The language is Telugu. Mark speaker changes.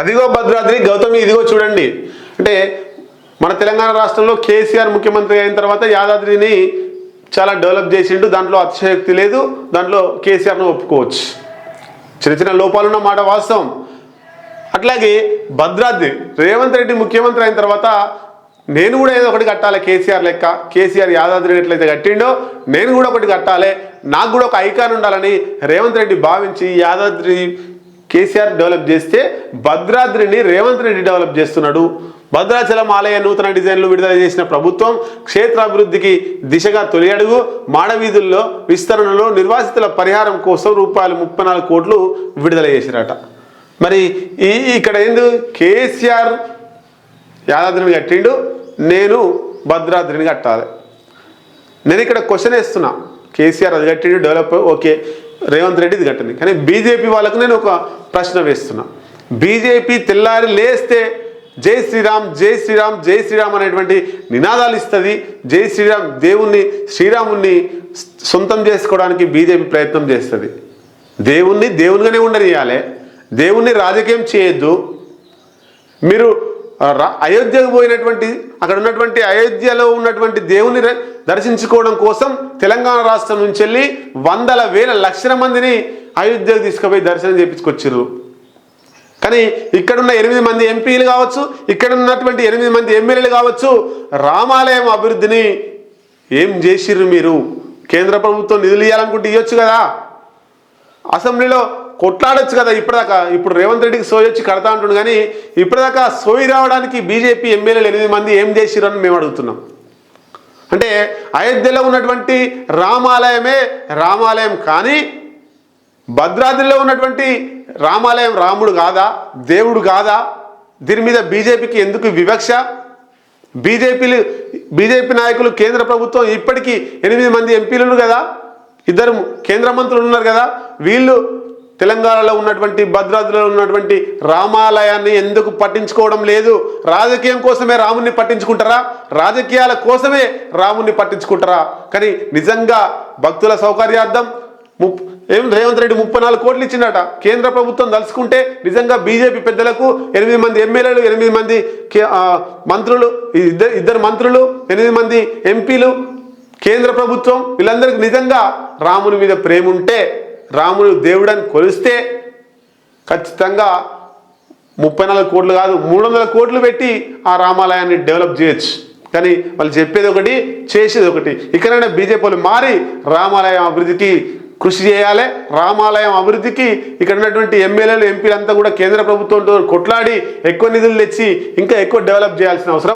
Speaker 1: అదిగో భద్రాద్రి గౌతమి ఇదిగో చూడండి. అంటే మన తెలంగాణ రాష్ట్రంలో కేసీఆర్ ముఖ్యమంత్రి అయిన తర్వాత యాదాద్రిని చాలా డెవలప్ చేసిండు. దాంట్లో అతిశయోక్తి లేదు. దాంట్లో కేసీఆర్ను ఒప్పుకోవచ్చు. చిన్న చిన్న లోపాలున్న మాట వాస్తవం. అట్లాగే భద్రాద్రి రేవంత్ రెడ్డి ముఖ్యమంత్రి అయిన తర్వాత నేను కూడా ఏదో ఒకటి కట్టాలి కేసీఆర్ లెక్క. కేసీఆర్ యాదాద్రి ఎట్లయితే కట్టిండో నేను కూడా ఒకటి కట్టాలి. నాకు కూడా ఒక ఐకాన్ ఉండాలని రేవంత్ రెడ్డి భావించి యాదాద్రి కేసీఆర్ డెవలప్ చేస్తే భద్రాద్రిని రేవంత్ రెడ్డి డెవలప్ చేస్తున్నాడు. భద్రాచలం ఆలయ నూతన డిజైన్లు విడుదల చేసిన ప్రభుత్వం క్షేత్రాభివృద్ధికి దిశగా తొలి అడుగు మాడవీధుల్లో విస్తరణలో నిర్వాసితుల పరిహారం కోసం రూపాయలు ముప్పై నాలుగు కోట్లు విడుదల చేసిరట మరి ఈ ఇక్కడ ఏందు? కేసీఆర్ యాదాద్రిని కట్టిండు నేను భద్రాద్రిని కట్టాలి. నేను ఇక్కడ క్వశ్చన్ వేస్తున్నా. కేసీఆర్ అది కట్టిండు డెవలప్ ఓకే. రేవంత్ రెడ్డిది ఇది కానీ బీజేపీ వాళ్ళకు నేను ఒక ప్రశ్న వేస్తున్నా. బీజేపీ తెల్లారి లేస్తే జై శ్రీరామ్ జై శ్రీరామ్ జై శ్రీరామ్ అనేటువంటి నినాదాలు ఇస్తుంది. జై శ్రీరామ్ దేవుణ్ణి శ్రీరాముణ్ణి సొంతం చేసుకోవడానికి బీజేపీ ప్రయత్నం చేస్తుంది. దేవుణ్ణి దేవునిగానే ఉండనియాలి. దేవుణ్ణి రాజకీయం చేయొద్దు. మీరు అయోధ్యకు పోయినటువంటి అక్కడ ఉన్నటువంటి అయోధ్యలో ఉన్నటువంటి దేవుని దర్శించుకోవడం కోసం తెలంగాణ రాష్ట్రం నుంచి వెళ్ళి వందల వేల లక్షల మందిని అయోధ్యకు తీసుకుపోయి దర్శనం చేయించుకొచ్చారు కానీ ఇక్కడున్న ఎనిమిది మంది ఎంపీలు కావచ్చు ఇక్కడ ఉన్నటువంటి ఎనిమిది మంది ఎమ్మెల్యేలు కావచ్చు రామాలయం అభివృద్ధిని ఏం చేసిర్రు మీరు? కేంద్ర ప్రభుత్వం నిధులు ఇవ్వాలనుకుంటే ఇవ్వచ్చు కదా. అసెంబ్లీలో కొట్లాడొచ్చు కదా ఇప్పటిదాకా. ఇప్పుడు రేవంత్ రెడ్డికి సోయి వచ్చి కడతా అంటుండు కానీ ఇప్పటిదాకా సోయి రావడానికి బీజేపీ ఎమ్మెల్యేలు ఎనిమిది మంది ఏం చేసిరని మేము అడుగుతున్నాం. అంటే అయోధ్యలో ఉన్నటువంటి రామాలయమే రామాలయం కానీ భద్రాద్రిలో ఉన్నటువంటి రామాలయం రాముడు కాదా దేవుడు కాదా? దీని మీద బీజేపీకి ఎందుకు వివక్ష? బీజేపీలు బీజేపీ నాయకులు కేంద్ర ప్రభుత్వం ఇప్పటికీ ఎనిమిది మంది ఎంపీలు కదా. ఇద్దరు కేంద్ర మంత్రులు ఉన్నారు కదా. వీళ్ళు తెలంగాణలో ఉన్నటువంటి భద్రాద్రిలో ఉన్నటువంటి రామాలయాన్ని ఎందుకు పట్టించుకోవడం లేదు? రాజకీయం కోసమే రాముణ్ణి పట్టించుకుంటారా? రాజకీయాల కోసమే రాముణ్ణి పట్టించుకుంటారా? కానీ నిజంగా భక్తుల సౌకర్యార్థం ముప్ ఏం రేవంత్ రెడ్డి ముప్పై నాలుగు కోట్లు ఇచ్చిండట. కేంద్ర ప్రభుత్వం తలుచుకుంటే నిజంగా బీజేపీ పెద్దలకు ఎనిమిది మంది ఎమ్మెల్యేలు ఎనిమిది మంది కే- మంత్రులు ఇద్దరు ఇద్దరు మంత్రులు ఎనిమిది మంది ఎంపీలు కేంద్ర ప్రభుత్వం వీళ్ళందరికీ నిజంగా రాముని మీద ప్రేమ ఉంటే రాముని దేవుడని కొలిస్తే ఖచ్చితంగా ముప్పై నాలుగు కోట్లు కాదు మూడు వందల కోట్లు పెట్టి ఆ రామాలయాన్ని డెవలప్ చేయొచ్చు. కానీ వాళ్ళు చెప్పేది ఒకటి చేసేది ఒకటి. ఇక్కడైనా బీజేపీ వాళ్ళు మారి రామాలయం అభివృద్ధికి కృషి చేయాలి. రామాలయం అభివృద్ధికి ఇక్కడ ఉన్నటువంటి ఎమ్మెల్యేలు ఎంపీలంతా కూడా కేంద్ర ప్రభుత్వంతో కొట్లాడి ఎక్కువ నిధులు తెచ్చి ఇంకా ఎక్కువ డెవలప్ చేయాల్సిన అవసరం